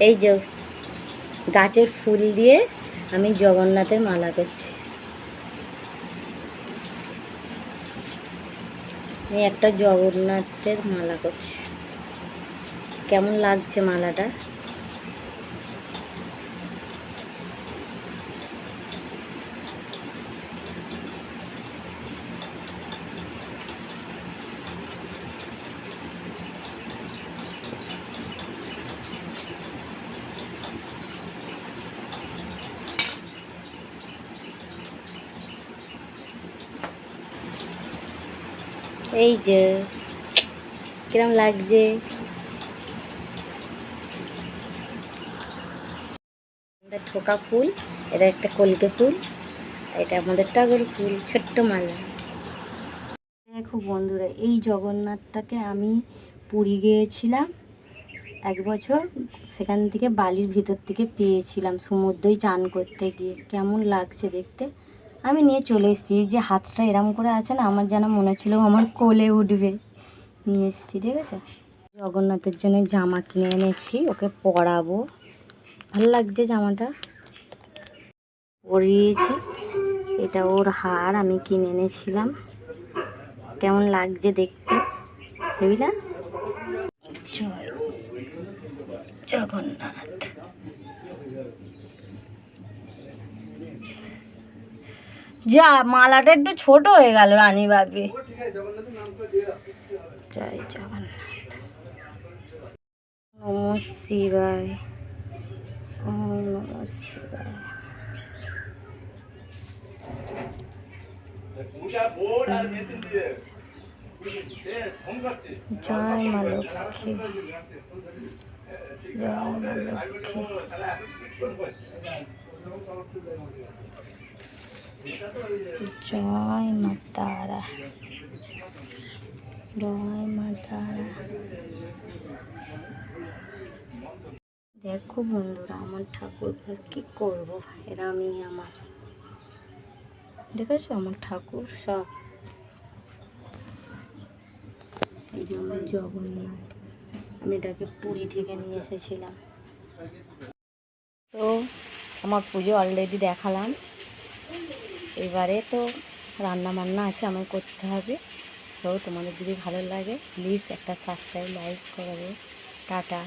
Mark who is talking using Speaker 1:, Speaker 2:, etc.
Speaker 1: এই যে গাছের ফুল দিয়ে আমি জগন্নাথের মালা করছি। আমি একটা জগন্নাথের মালা করছি। কেমন লাগছে মালাটা? এই যে, কিরম লাগছে? আমাদের ঠোকা ফুল, এটা একটা কলকে ফুল এটা আমাদের টগর ফুল, ছোট্ট মালা। দেখো বন্ধুরা, এই জগন্নাথটাকে আমি পুরী গিয়েছিলাম এক বছর, সেখান থেকে বালির ভিতর থেকে পেয়েছিলাম, সমুদ্রেই চান করতে গিয়ে। কেমন লাগছে দেখতে? আমি নিয়ে চলে এসেছি। যে হাতটা এরম করে আছে না, আমার যেন মনে ছিল আমার কোলে উঠবে। নিয়ে এসেছি, ঠিক আছে? জগন্নাথের জন্য জামা কিনে এনেছি, ওকে পরাবো। ভালো লাগছে জামাটা? পরিয়েছি। এটা ওর হার, আমি কিনে এনেছিলাম। কেমন লাগছে দেখতে? বুঝলি না? জগন্নাথ। যা, মালাটা একটু ছোট হয়ে গেল, রানী ভাবি। জয় জগন্নাথ। নম শিবায় নম শিবায়। জয় মা লক্ষ্মী। জয় মা লক্ষ্মী। জয় মা তারা। জয় মা তারা। দেখো বন্ধুরা, আমার ঠাকুর ঘর কি করব? এরমই আমার দেখেছ? আমার ঠাকুর সব। এই যে আমার জগন্নাথ। আমি এটাকে পুরী থেকে নিয়ে এসেছিলাম। তো, আমার পুজো অলরেডি দেখালাম। এবারে তো রান্না বান্না আছে, আমায় করতে হবে। তো তোমাদের যদি ভালো লাগে প্লিজ একটা সাবস্ক্রাইব লাইক করবে। টাটা।